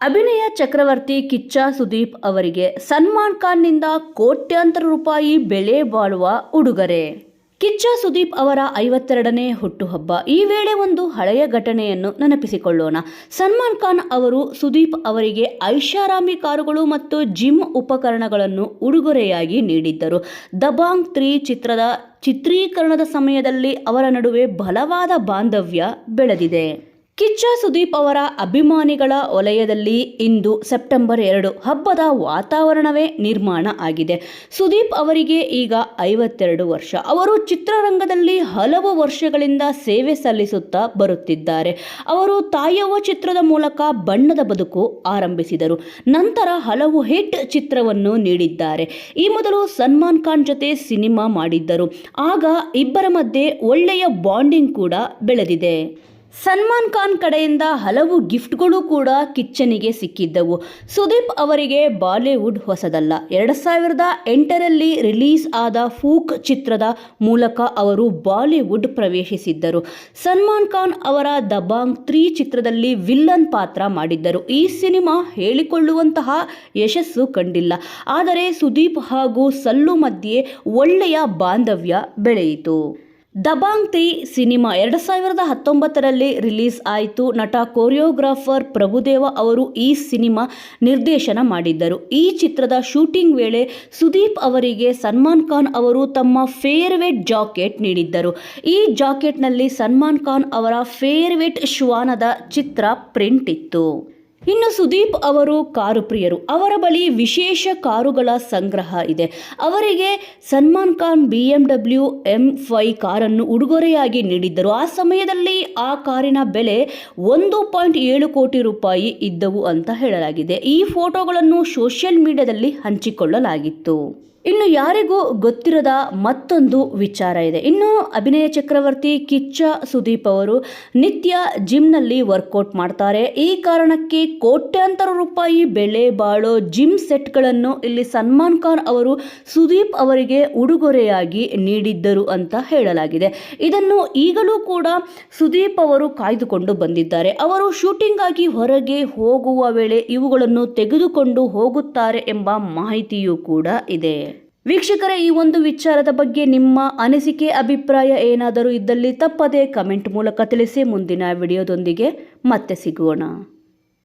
ಅಭಿನಯ ಚಕ್ರವರ್ತಿ ಕಿಚ್ಚ ಸುದೀಪ್ ಅವರಿಗೆ ಸಲ್ಮಾನ್ ಖಾನ್ನಿಂದ ಕೋಟ್ಯಾಂತರ ರೂಪಾಯಿ ಬೆಲೆ ಬಾಳುವ ಉಡುಗೊರೆ. ಕಿಚ್ಚ ಸುದೀಪ್ ಅವರ ಐವತ್ತೆರಡನೇ ಹುಟ್ಟುಹಬ್ಬ. ಈ ವೇಳೆ ಒಂದು ಹಳೆಯ ಘಟನೆಯನ್ನು ನೆನಪಿಸಿಕೊಳ್ಳೋಣ. ಸಲ್ಮಾನ್ ಖಾನ್ ಅವರು ಸುದೀಪ್ ಅವರಿಗೆ ಐಷಾರಾಮಿ ಕಾರುಗಳು ಮತ್ತು ಜಿಮ್ ಉಪಕರಣಗಳನ್ನು ಉಡುಗೊರೆಯಾಗಿ ನೀಡಿದ್ದರು. ದಬಾಂಗ್ ತ್ರೀ ಚಿತ್ರದ ಚಿತ್ರೀಕರಣದ ಸಮಯದಲ್ಲಿ ಅವರ ನಡುವೆ ಬಲವಾದ ಬಾಂಧವ್ಯ ಬೆಳೆದಿದೆ. ಕಿಚ್ಚ ಸುದೀಪ್ ಅವರ ಅಭಿಮಾನಿಗಳ ವಲಯದಲ್ಲಿ ಇಂದು ಸೆಪ್ಟೆಂಬರ್ ಎರಡು ಹಬ್ಬದ ವಾತಾವರಣವೇ ನಿರ್ಮಾಣ ಆಗಿದೆ. ಸುದೀಪ್ ಅವರಿಗೆ ಈಗ ಐವತ್ತೆರಡು ವರ್ಷ. ಅವರು ಚಿತ್ರರಂಗದಲ್ಲಿ ಹಲವು ವರ್ಷಗಳಿಂದ ಸೇವೆ ಸಲ್ಲಿಸುತ್ತಾ ಬರುತ್ತಿದ್ದಾರೆ. ಅವರು ತಾಯವ ಚಿತ್ರದ ಮೂಲಕ ಬಣ್ಣದ ಬದುಕು ಆರಂಭಿಸಿದರು. ನಂತರ ಹಲವು ಹಿಟ್ ಚಿತ್ರವನ್ನು ನೀಡಿದ್ದಾರೆ. ಈ ಮೊದಲು ಸಲ್ಮಾನ್ ಖಾನ್ ಜೊತೆ ಸಿನಿಮಾ ಮಾಡಿದ್ದರು. ಆಗ ಇಬ್ಬರ ಮಧ್ಯೆ ಒಳ್ಳೆಯ ಬಾಂಡಿಂಗ್ ಕೂಡ ಬೆಳೆದಿದೆ. ಸಲ್ಮಾನ್ ಖಾನ್ ಕಡೆಯಿಂದ ಹಲವು ಗಿಫ್ಟ್ಗಳು ಕೂಡ ಕಿಚ್ಚನಿಗೆ ಸಿಕ್ಕಿದ್ದವು. ಸುದೀಪ್ ಅವರಿಗೆ ಬಾಲಿವುಡ್ ಹೊಸದಲ್ಲ. ಎರಡು ಸಾವಿರದ ಎಂಟರಲ್ಲಿ ರಿಲೀಸ್ ಆದ ಫೂಕ್ ಚಿತ್ರದ ಮೂಲಕ ಅವರು ಬಾಲಿವುಡ್ ಪ್ರವೇಶಿಸಿದ್ದರು. ಸಲ್ಮಾನ್ ಖಾನ್ ಅವರ ದಬಾಂಗ್ ತ್ರೀ ಚಿತ್ರದಲ್ಲಿ ವಿಲ್ಲನ್ ಪಾತ್ರ ಮಾಡಿದ್ದರು. ಈ ಸಿನಿಮಾ ಹೇಳಿಕೊಳ್ಳುವಂತಹ ಯಶಸ್ಸು ಕಂಡಿಲ್ಲ. ಆದರೆ ಸುದೀಪ್ ಹಾಗೂ ಸಲ್ಲು ಮಧ್ಯೆ ಒಳ್ಳೆಯ ಬಾಂಧವ್ಯ ಬೆಳೆಯಿತು. ದಬಾಂಗ್ ತಿ ಸಿನಿಮಾ ಎರಡು ಸಾವಿರದ ಹತ್ತೊಂಬತ್ತರಲ್ಲಿ ರಿಲೀಸ್ ಆಯಿತು. ನಟ, ಕೋರಿಯೋಗ್ರಾಫರ್ ಪ್ರಭುದೇವ ಅವರು ಈ ಸಿನಿಮಾ ನಿರ್ದೇಶನ ಮಾಡಿದ್ದರು. ಈ ಚಿತ್ರದ ಶೂಟಿಂಗ್ ವೇಳೆ ಸುದೀಪ್ ಅವರಿಗೆ ಸಲ್ಮಾನ್ ಖಾನ್ ಅವರು ತಮ್ಮ ಫೇರ್ವೆಟ್ ಜಾಕೆಟ್ ನೀಡಿದ್ದರು. ಈ ಜಾಕೆಟ್ನಲ್ಲಿ ಸಲ್ಮಾನ್ ಖಾನ್ ಅವರ ಫೇರ್ವೆಟ್ ಶ್ವಾನದ ಚಿತ್ರ ಪ್ರಿಂಟ್ ಇತ್ತು. ಇನ್ನು ಸುದೀಪ್ ಅವರು ಕಾರು ಪ್ರಿಯರು. ಅವರ ಬಳಿ ವಿಶೇಷ ಕಾರುಗಳ ಸಂಗ್ರಹ ಇದೆ. ಅವರಿಗೆ Salman Khan B M W M five ಕಾರನ್ನು ಉಡುಗೊರೆಯಾಗಿ ನೀಡಿದ್ದರು. ಆ ಸಮಯದಲ್ಲಿ ಆ ಕಾರಿನ ಬೆಲೆ ಒಂದು ಪಾಯಿಂಟ್ ಏಳು ಕೋಟಿ ರೂಪಾಯಿ ಇದ್ದವು ಅಂತ ಹೇಳಲಾಗಿದೆ. ಈ ಫೋಟೋಗಳನ್ನು ಸೋಷಿಯಲ್ ಮೀಡಿಯಾದಲ್ಲಿ ಹಂಚಿಕೊಳ್ಳಲಾಗಿತ್ತು. ಇನ್ನು ಯಾರಿಗೂ ಗೊತ್ತಿರದ ಮತ್ತೊಂದು ವಿಚಾರ ಇದೆ. ಇನ್ನು ಅಭಿನಯ ಚಕ್ರವರ್ತಿ ಕಿಚ್ಚ ಸುದೀಪ್ ಅವರು ನಿತ್ಯ ಜಿಮ್ನಲ್ಲಿ ವರ್ಕೌಟ್ ಮಾಡ್ತಾರೆ. ಈ ಕಾರಣಕ್ಕೆ ಕೋಟ್ಯಾಂತರ ರೂಪಾಯಿ ಬೆಲೆ ಬಾಳೋ ಜಿಮ್ ಸೆಟ್ಗಳನ್ನು ಇಲ್ಲಿ ಸಲ್ಮಾನ್ ಖಾನ್ ಅವರು ಸುದೀಪ್ ಅವರಿಗೆ ಉಡುಗೊರೆಯಾಗಿ ನೀಡಿದ್ದರು ಅಂತ ಹೇಳಲಾಗಿದೆ. ಇದನ್ನು ಈಗಲೂ ಕೂಡ ಸುದೀಪ್ ಅವರು ಕಾಯ್ದುಕೊಂಡು ಬಂದಿದ್ದಾರೆ. ಅವರು ಶೂಟಿಂಗ್ ಆಗಿ ಹೊರಗೆ ಹೋಗುವ ವೇಳೆ ಇವುಗಳನ್ನು ತೆಗೆದುಕೊಂಡು ಹೋಗುತ್ತಾರೆ ಎಂಬ ಮಾಹಿತಿಯೂ ಕೂಡ ಇದೆ. ವೀಕ್ಷಕರ, ಈ ಒಂದು ವಿಚಾರದ ಬಗ್ಗೆ ನಿಮ್ಮ ಅನಿಸಿಕೆ, ಅಭಿಪ್ರಾಯ ಏನಾದರೂ ಇದ್ದಲ್ಲಿ ತಪ್ಪದೇ ಕಮೆಂಟ್ ಮೂಲಕ ತಿಳಿಸಿ. ಮುಂದಿನ ವಿಡಿಯೋದೊಂದಿಗೆ ಮತ್ತೆ ಸಿಗೋಣ.